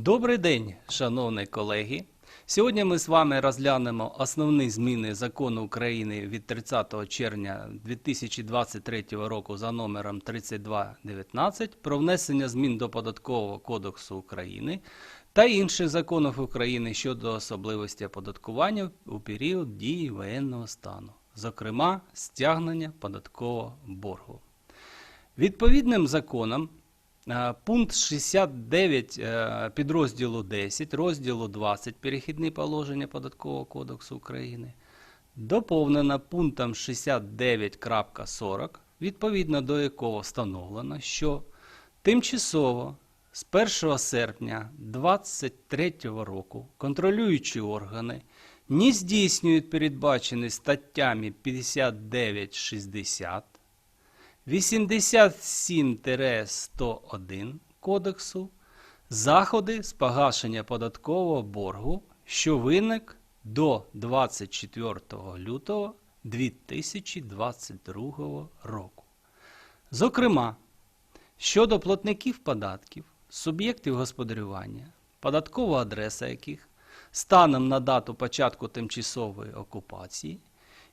Добрий день, шановні колеги. Сьогодні ми з вами розглянемо основні зміни закону України від 30 червня 2023 року за номером 3219 про внесення змін до Податкового кодексу України та інших законів України щодо особливості оподаткування у період дії воєнного стану, зокрема стягнення податкового боргу. Відповідним законом пункт 69 е, підрозділу 10 розділу 20 перехідні положення Податкового кодексу України доповнено пунктом 69.40, відповідно до якого встановлено, що тимчасово з 1 серпня 2023 року контролюючі органи не здійснюють передбачені статтями 59.60 87-101 Кодексу заходи з погашення податкового боргу, що виник до 24 лютого 2022 року. Зокрема, щодо платників податків, суб'єктів господарювання, податкова адреса яких станом на дату початку тимчасової окупації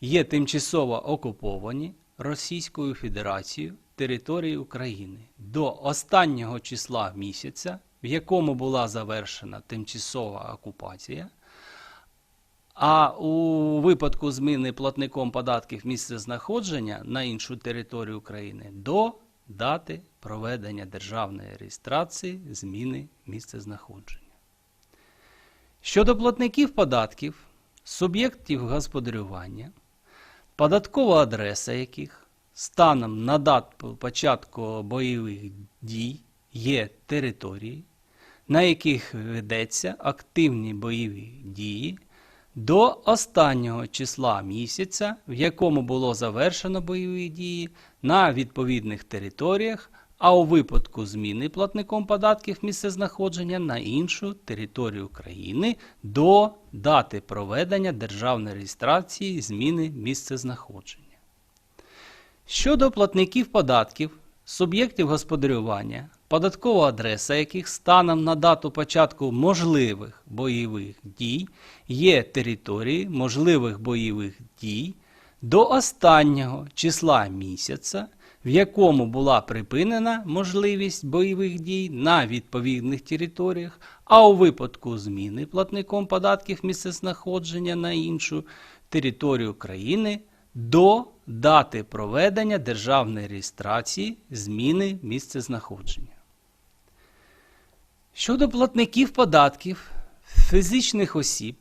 є тимчасово окуповані Російською Федерацією території України до останнього числа місяця, в якому була завершена тимчасова окупація, а у випадку зміни платником податків місце знаходження на іншу територію України до дати проведення державної реєстрації зміни місця знаходження. Щодо платників податків, суб'єктів господарювання, податкова адреса яких станом на дату початку бойових дій є території, на яких ведеться активні бойові дії до останнього числа місяця, в якому було завершено бойові дії на відповідних територіях, а у випадку зміни платником податків місцезнаходження на іншу територію країни до дати проведення державної реєстрації зміни місцезнаходження. Щодо платників податків, суб'єктів господарювання, податкова адреса яких станом на дату початку можливих бойових дій є території можливих бойових дій до останнього числа місяця, в якому була припинена можливість бойових дій на відповідних територіях, а у випадку зміни платником податків місцезнаходження на іншу територію країни до дати проведення державної реєстрації зміни місцезнаходження. Щодо платників податків фізичних осіб,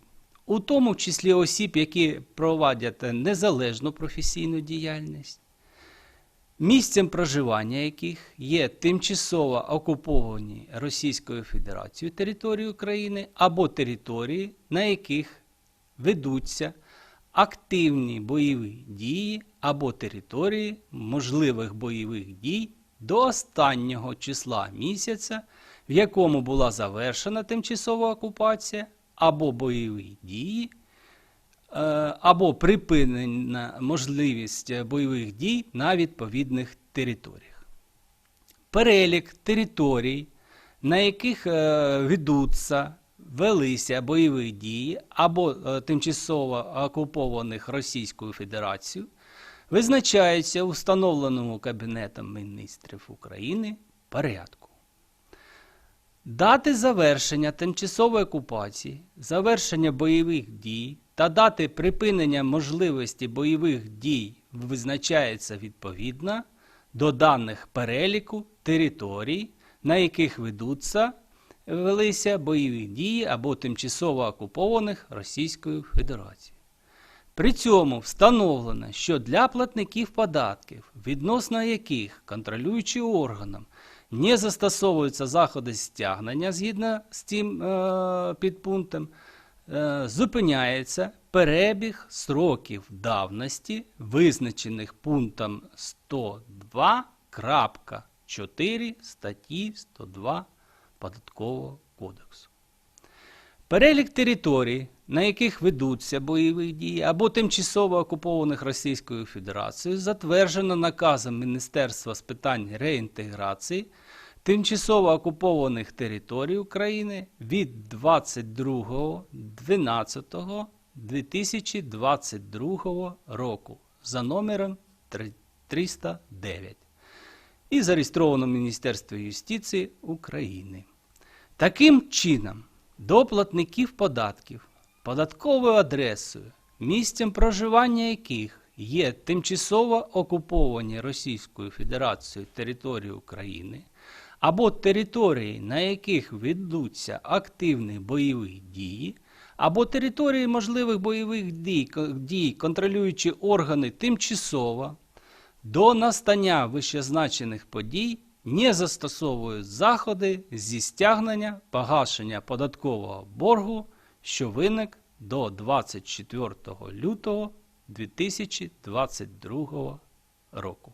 у тому числі осіб, які проводять незалежну професійну діяльність, місцем проживання яких є тимчасово окуповані Російською Федерацією території України або території, на яких ведуться активні бойові дії або території можливих бойових дій до останнього числа місяця, в якому була завершена тимчасова окупація або бойові дії, або припинена можливість бойових дій на відповідних територіях. Перелік територій, на яких е, ведуться, велися бойові дії або е, тимчасово окупованих Російською Федерацією, визначається встановленому Кабінетом міністрів України порядку. Дати завершення тимчасової окупації, завершення бойових дій та дати припинення можливості бойових дій визначається відповідно до даних переліку територій, на яких ведуться велися бойові дії або тимчасово окупованих Російською Федерацією. При цьому встановлено, що для платників податків, відносно яких контролюючим органом не застосовуються заходи стягнення згідно з цим е, підпунктом, зупиняється перебіг сроків давності, визначених пунктом 102.4 статті 102 Податкового кодексу. Перелік територій, на яких ведуться бойові дії або тимчасово окупованих Російською Федерацією, затверджено наказом Міністерства з питань реінтеграції тимчасово окупованих територій України від 22.12.2022 року за номером 309 і зареєстровано в Міністерстві юстиції України. Таким чином, до платників податків, податковою адресою, місцем проживання яких є тимчасово окуповані Російською Федерацією території України або території, на яких ведуться активні бойові дії, або території можливих бойових дій, дій контролюючі органи тимчасово до настання вищезначених подій не застосовують заходи зі стягнення погашення податкового боргу, що виник до 24 лютого 2022 року.